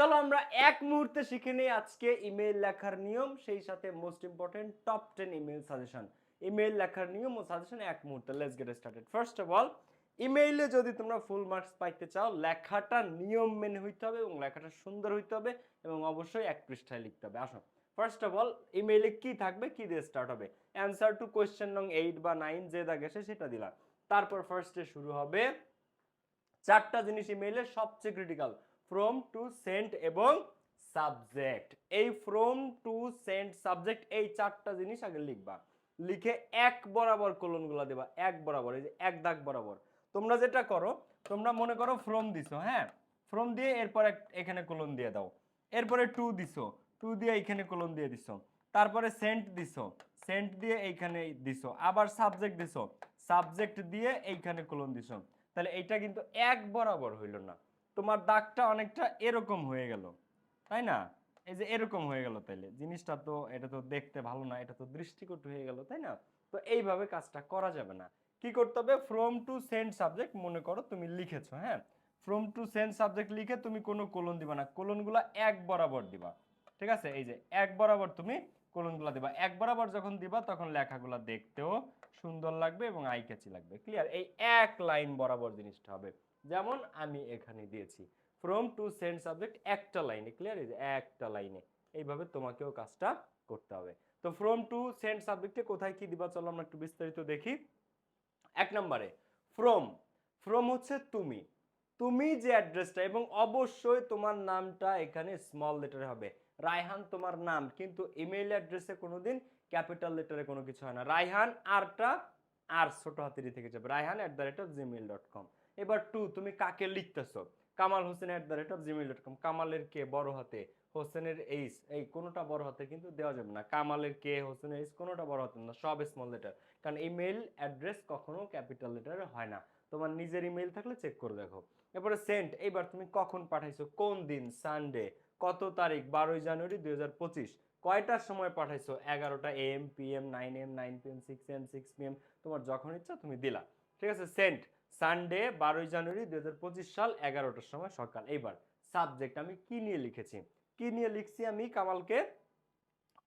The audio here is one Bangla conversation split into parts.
চলো আমরা এক মুহূর্তে শিখে নিই আজকে ইমেল লেখার নিয়ম, সেই সাথে most important top ten email suggestion email লেখার নিয়ম ও সাজেশন এক মুহূর্তে। Let's get started first of all ইমেইলে যদি তোমরা ফুল মার্কস পাইতে চাও, লেখাটা নিয়ম মেনে হইতে হবে এবং লেখাটা সুন্দর হইতে হবে এবং অবশ্যই এক পৃষ্ঠায় লিখতে হবে। আসো। ফার্স্ট অফ অল ইমেইলে কি থাকবে? কি দিয়ে স্টার্ট হবে? অ্যান্সার টু কোয়েশ্চেন নং এইট বা নাইন যে দাগ সেটা দিলাম। তারপর ফার্স্টে শুরু হবে চারটা জিনিস ইমেইলের সবচেয়ে ক্রিটিক্যাল ফ্রম টু সেন্ট এবং সাবজেক্ট এই ফ্রম টু সেন্ট সাবজেক্ট এই চারটা জিনিস আগে লিখবা। লিখে এক বরাবর কলনগুলো দেবা, এক বরাবর, এই যে এক দাগ বরাবর। তোমরা যেটা করো, তোমরা মনে করো ফ্রম দিছো হ্যাঁ? ফ্রম দিয়ে এরপর এখানে কলন দিয়ে দাও। এরপরে টু দিছো টু দিয়ে এইখানে কলন দিয়ে দিছো। তারপরে সেন্ট দিছো সেন্ট দিয়ে এইখানে দিছো। আবার সাবজেক্ট দিছো সাবজেক্ট দিয়ে এইখানে কলন দিছো। তাহলে এইটা কিন্তু এক বরাবর হইল না। তোমার দাগটা অনেকটা এরকম হয়ে গেল, তাই না? এই যে এরকম হয়ে গেল তাইলে। জিনিসটা তো, এটা তো দেখতে ভালো না, এটা তো দৃষ্টিকটু হয়ে গেল, তাই না? তো এইভাবে কাজটা করা যাবে না। কি করতে হবে? ফ্রম টু সেন্ড সাবজেক্ট মনে করো তুমি লিখেছো হ্যাঁ? ফ্রম টু সেন্ড সাবজেক্ট লিখে তুমি কোনো কোলন দিবা না। কোলনগুলো এক বরাবর দিবা, ঠিক আছে? এই যে এক বরাবর তুমি কোলনগুলো দিবা। এক বরাবর যখন দিবা, তখন লেখাগুলো দেখতেও সুন্দর লাগবে এবং আই ক্যাচি লাগবে। ক্লিয়ার এই এক লাইন বরাবর জিনিসটা হবে। যেমন আমি এখানে দিয়েছি। ফ্রম টু সেন্ট সাবজেক্ট একটা লাইনে ক্লিয়ার একটা লাইনে। এইভাবে তোমাকেও কাজটা করতে হবে। তো ফ্রম টু সেন্ট সাবজেক্টে কোথায় কি দিবা? চলো আমরা একটু বিস্তারিত দেখি। এক নম্বরে ফ্রম ফ্রম হচ্ছে তুমি। তুমি যে অ্যাড্রেসটা এবং অবশ্যই তোমার নামটা এখানে স্মল লেটারে হবে। রায়হান তোমার নাম, কিন্তু ইমেইল অ্যাড্রেসে কোনোদিন ক্যাপিটাল লেটারে কোনো কিছু হয় না। রায়হান আরটা আর ছোট হাতেরই থেকে যাবে। Raihan at the rate of Gmail dot com এবার টু তুমি কাকে লিখতেছো? Kamal Hossain at the rate of Gmail dot com কামালের কে বড় হাতে? হোসেনের এইস এই কোনোটা বড় হাতে কিন্তু দেওয়া যাবে না। কামালের কে, হোসেনের এইস কোনোটা বড় হাতে না, সব স্মল লেটার কারণ ইমেল অ্যাড্রেস কখনো ক্যাপিটাল লেটারে হয় না। তোমার নিজের ইমেল থাকলে চেক করে দেখো। এরপরে সেন্ট এইবার তুমি কখন পাঠাইছো? কোন দিন? সানডে কত তারিখ? বারোই জানুয়ারি দুই হাজার পঁচিশ। কয়টার সময় পাঠাইছো? এগারোটা AM PM nine AM nine PM six AM six PM তোমার যখন ইচ্ছা তুমি দিলা। ঠিক আছে? সেন্ট সানডে বারোই জানুয়ারি দুই হাজার পঁচিশ সাল এগারোটার সময় সকাল। এইবার সাবজেক্ট আমি কি নিয়ে লিখেছি? কি নিয়ে লিখছি আমি? কামালকে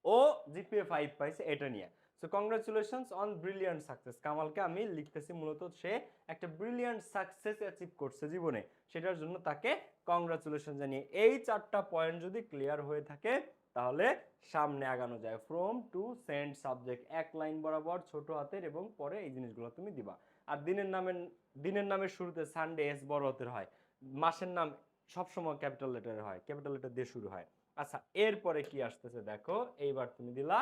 ও জিপিএ ফাইভ পাইছে এটা নিয়ে। So congratulations on brilliant success কামালকে আমি লিখতেছি মূলত সে একটা ব্রিলিয়ান্ট সাকসেস অ্যাচিভ করছে জীবনে। সেটার জন্য তাকে কংগ্রাচুলেশন জানিয়ে। এই চারটা পয়েন্ট যদি ক্লিয়ার হয়ে থাকে, তাহলে সামনে আগানো যায়। ফ্রম টু সেন্ড সাবজেক্ট এক লাইন বরাবর, ছোট হাতের এবং পরে এই জিনিসগুলো তুমি দিবা। আর দিনের নামের দিনের নামের শুরুতে সানডে এস বড় হাতের হয়। মাসের নাম সবসময় ক্যাপিটাল লেটারে হয় ক্যাপিটাল লেটার দিয়ে শুরু হয়। আচ্ছা এরপরে কি আসতেছে দেখো, এইবার তুমি দিলা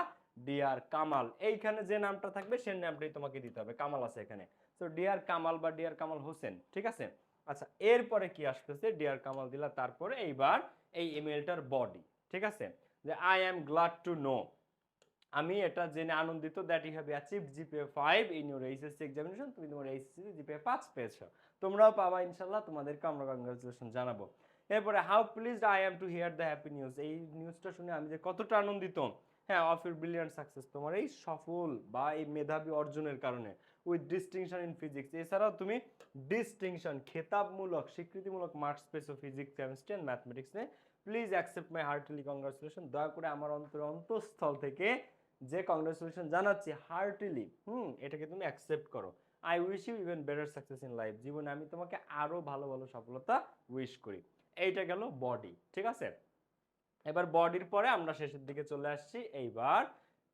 ডিয়ার কামাল। এইখানে যে নামটা থাকবে, সেই নামটাই তোমাকে দিতে হবে। কামাল আছে এখানে। তো ডিয়ার কামাল বা ডিয়ার কামাল হোসেন, ঠিক আছে? আচ্ছা এরপরে কি আসতেছে? ডিয়ার কামাল দিলা, তারপরে এইবার এই ইমেলটার বডি ঠিক আছে? যে I am glad to know আমি এটা জেনে আনন্দিত that you have achieve GPA five in your HSC examination তুমি তোমার এইচএসসি জিপিএ পাঁচ পেয়েছ। তোমরাও পাবা ইনশাল্লাহ তোমাদেরকে আমরা কংগ্রাচুলেশন জানাব। এরপরে how pleased I am to hear the happy news এই নিউজটা শুনে আমি যে কতটা আনন্দিত। হ্যাঁ অফ ইউর ব্রিলিয়ান্ট সাকসেস তোমার এই সফল বা এই মেধাবী অর্জনের কারণে উইথ ডিস্টিংশন ইন ফিজিক্স এছাড়াও তুমি ডিস্টিংশন খেতাবমূলক, স্বীকৃতিমূলক মার্কস পেয়েছ physics chemistry and mathematics please accept my heartly congratulation দয়া করে আমার অন্তর অন্তঃস্থল থেকে যে কংগ্রাচুলেশন জানাচ্ছি হার্টলি হুম, এটাকে তুমি অ্যাকসেপ্ট করো। I wish you even better success in life জীবনে আমি তোমাকে আরও ভালো ভালো সফলতা উইশ করি। এইটা গেল বডি ঠিক আছে? এবার বডির পরে আমরা শেষের দিকে চলে আসছি। এইবার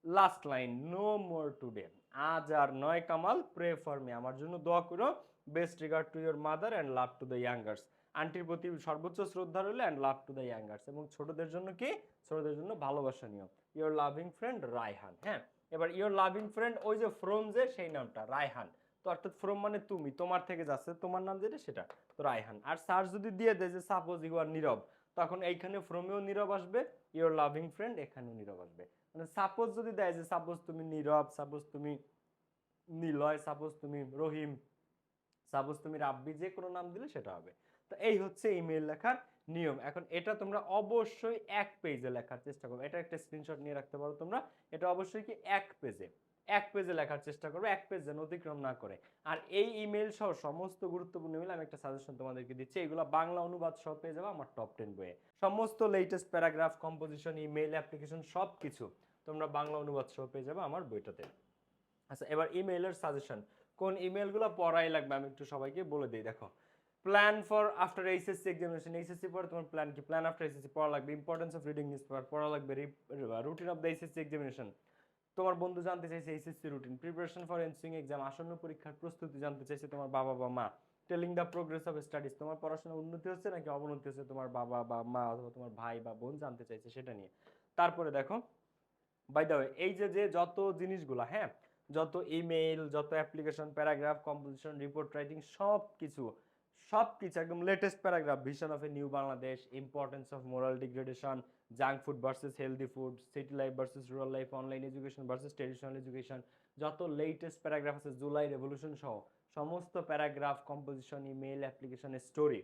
last line no more today আজ আর নয় কামাল প্রে ফর মি আমার জন্য দোয়া করো। Best regard to your mother and love to the youngers আন্টির প্রতি সর্বোচ্চ শ্রদ্ধা রইল and love to the youngers এবং ছোটদের জন্য কি? ছোটদের জন্য ভালোবাসা নিও ইয়োর লাভিং ফ্রেন্ড রায়হান হ্যাঁ? এবার ইয়োর লাভিং ফ্রেন্ড ওই যে ফ্রম যে, সেই নামটা রায়হান তো অর্থাৎ ফ্রম মানে তুমি, তোমার থেকে যাচ্ছে, তোমার নাম যেটা, সেটা। তো রায়হান আর স্যার যদি দিয়ে দেয় যে সাপোজ ইউ আর নীরব, তখন এইখানে ফ্রমেও নীরব আসবে ইয়োর লাভিং ফ্রেন্ড এখানেও নীরব আসবে। মানে সাপোজ যদি দেয় যে সাপোজ তুমি নীরব সাপোজ তুমি নিলয় সাপোজ তুমি রহিম সাপোজ তুমি রাব্বি, যে কোনো নাম দিলে সেটা হবে। তো এই হচ্ছে ইমেল লেখার নিয়ম। এখন এটা তোমরা অবশ্যই এক পেজে লেখার চেষ্টা করো এটা একটা স্ক্রিনশট নিয়ে রাখতে পারো তোমরা। এটা অবশ্যই কি এক পেজে এক পেজে লেখার চেষ্টা করবে, এক পেজ যেন অতিক্রম না করে। আর এই ইমেল সহ সমস্ত গুরুত্বপূর্ণ ইমেল আমি একটা সাজেশন তোমাদেরকে দিচ্ছি। এগুলো বাংলা অনুবাদ সহ পেয়ে যাবে আমার টপ টেন বইয়ে। সমস্ত latest paragraph composition email application সব কিছু তোমরা বাংলা অনুবাদ সহ পেয়ে যাবে আমার বইটাতে। আচ্ছা এবার ইমেইলের সাজেশন কোন ইমেলগুলো পড়াই লাগবে আমি একটু সবাইকে বলে দিই, দেখো। Plan for after HSC examination HSC পর তোমার প্ল্যান কি? প্ল্যান আফটার এইচএসসি পড়া লাগবে importance of reading news paper পড়া লাগবে routine of the HSC examination তোমার বন্ধু জানতে চাইছে HSC routine preparation for ensuing exam আসন্ন পরীক্ষার প্রস্তুতি জানতে চাইছে তোমার বাবা বা মা। Telling the progress of studies তোমার পড়াশোনা উন্নতি হচ্ছে নাকি অবনতি হচ্ছে তোমার বাবা বা মা অথবা তোমার ভাই বা বোন জানতে চাইছে সেটা নিয়ে? তারপরে দেখো বাই দ্য ওয়ে এই যে যে যত জিনিসগুলা হ্যাঁ? যত ইমেইল যত application paragraph composition report writing সব কিছু সব কিছু একদম latest paragraph vision of a new Bangladesh importance of moral degradation junk food versus healthy food city life versus rural life online education versus traditional education যত লেটেস্ট প্যারাগ্রাফ আছে জুলাই রেভলিউশন সহ, সমস্ত paragraph composition email application story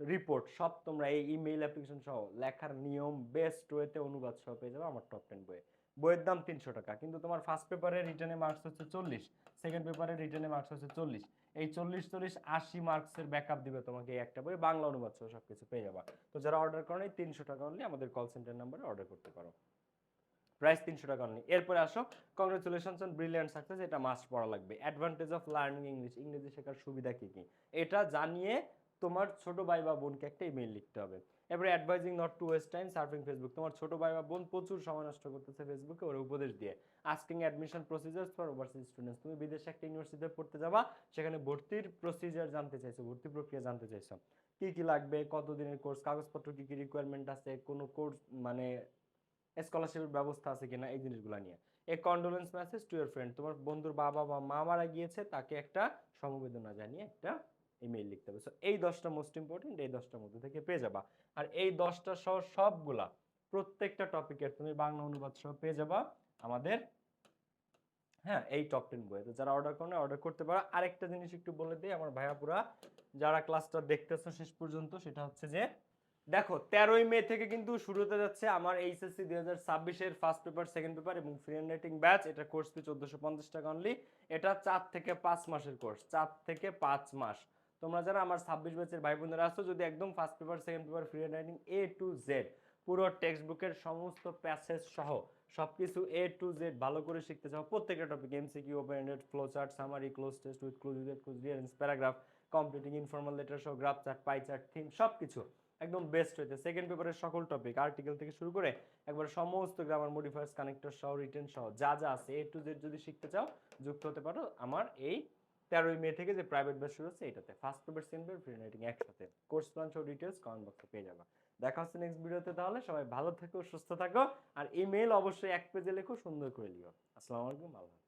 report সব তোমরা এই ইমেইল অ্যাপ্লিকেশন সহ, লেখার নিয়ম বেস্ট ওয়েতে অনুবাদ সহ পেয়ে যাবে আমার টপ টেন বইয়ে। বইয়ের দাম তিনশো টাকা, কিন্তু তোমার ফার্স্ট পেপারে রিটার্নে মার্কস হচ্ছে চল্লিশ সেকেন্ড পেপারে রিটার্নে মার্কস হচ্ছে চল্লিশ। এই চল্লিশ চল্লিশ আশি মার্কসের ব্যাকআপ দিবে তোমাকে এই একটা বই, বাংলা অনুবাদ সহ সব কিছু পেয়ে যাবা। তো যারা অর্ডার করেন এই তিনশো টাকা অনলি আমাদের কল সেন্টার নাম্বারে অর্ডার করতে পারো। প্রাইস তিনশো টাকা অনলি এরপরে আসো কংগ্রেচুলেশনস অন ব্রিলিয়ান্ট সাকসেস এটা মাস্ট পড়া লাগবে। অ্যাডভান্টেজ অফ লার্নিং ইংলিশ ইংরেজি শেখার সুবিধা কি কি? এটা জানিয়ে তোমার ছোট ভাই বা বোনকে একটা ইমেল লিখতে হবে। এবারে advising not to waste time surfing Facebook তোমার ছোট ভাই বা বোন প্রচুর সময় নষ্ট করতেছে ফেসবুকে ওর উপদেশ দিয়ে। Asking admission procedures for overseas students তুমি বিদেশে একটা ইউনিভার্সিটিতে পড়তে যাবা, সেখানে ভর্তির প্রসিজার জানতে চাইছো, ভর্তি প্রক্রিয়া জানতে চাইছো। কি কি লাগবে কত দিনের কোর্স কাগজপত্র কি কি রিকোয়ারমেন্ট আছে, কোনো কোর্স মানে স্কলারশিপের ব্যবস্থা আছে কিনা, এই জিনিসগুলো নিয়ে। A condolence message to your friend তোমার বন্ধুর বাবা বা মা মারা গিয়েছে, তাকে একটা সমবেদনা জানিয়ে একটা ইমেল লিখতে হবে। সো এই দশটা মোস্ট ইম্পর্টেন্ট এই দশটার মধ্যে থেকে পেয়ে যাবা। আর এই দশটা সহ সবগুলা, প্রত্যেকটা টপিকের তুমি বাংলা অনুবাদ সহ পেয়ে যাবা আমাদের হ্যাঁ এই টপ টেন বইয়ে। যারা অর্ডার করে অর্ডার করতে পারো। আরেকটা জিনিস একটু বলে দিই, আমার ভাইয়াপুরা, যারা ক্লাসটা দেখতেছো শেষ পর্যন্ত, সেটা হচ্ছে যে, দেখো, তেরোই মে থেকে কিন্তু শুরু হতে যাচ্ছে আমার এইচএসসি দুই হাজার ছাব্বিশের ফার্স্ট পেপার সেকেন্ড পেপার এবং ফ্রি রাইটিং ব্যাচ এটা কোর্স ফি চোদ্দোশো পঞ্চাশ টাকা অনলি এটা চার থেকে পাঁচ মাসের কোর্স চার থেকে পাঁচ মাস। তোমরা যারা আমার ছাব্বিশ ব্যাচের ভাই বোনেরা আছো, যদি একদম first paper second paper free writing A to Z পুরো টেক্সট বুকের সমস্ত প্যাসেজ সহ সব কিছু এ টু জেড ভালো করে শিখতে চাও, প্রত্যেকটা topic MCQ open ended flow chart summary cloze test with cloze with cloze rearrange paragraph completing informal letter সহ graph chart pie chart theme সব কিছু একদম বেস্ট হয়েছে সেকেন্ড পেপারের সকল টপিক আর্টিকেল থেকে শুরু করে একবার সমস্ত গ্রামার মডিফায়ার্স কানেক্টর সহ রিটেন সহ, যা যা আছে এ টু জেড যদি শিখতে চাও, যুক্ত হতে পারো আমার এই তেরোই মে থেকে যে প্রাইভেট ব্যাচ শুরু হচ্ছে, এটাতে first paper second free writing একসাথে। কোর্স প্ল্যান সহ ডিটেলস কমেন্ট বক্সে পেয়ে যাবে। দেখা হচ্ছে নেক্সট ভিডিওতে তাহলে। সবাই ভালো থাকো, সুস্থ থাকো। আর ইমেল অবশ্যই এক পেজে লেখো, সুন্দর করে লিও। আসসালামু আলাইকুম, আল্লাহ।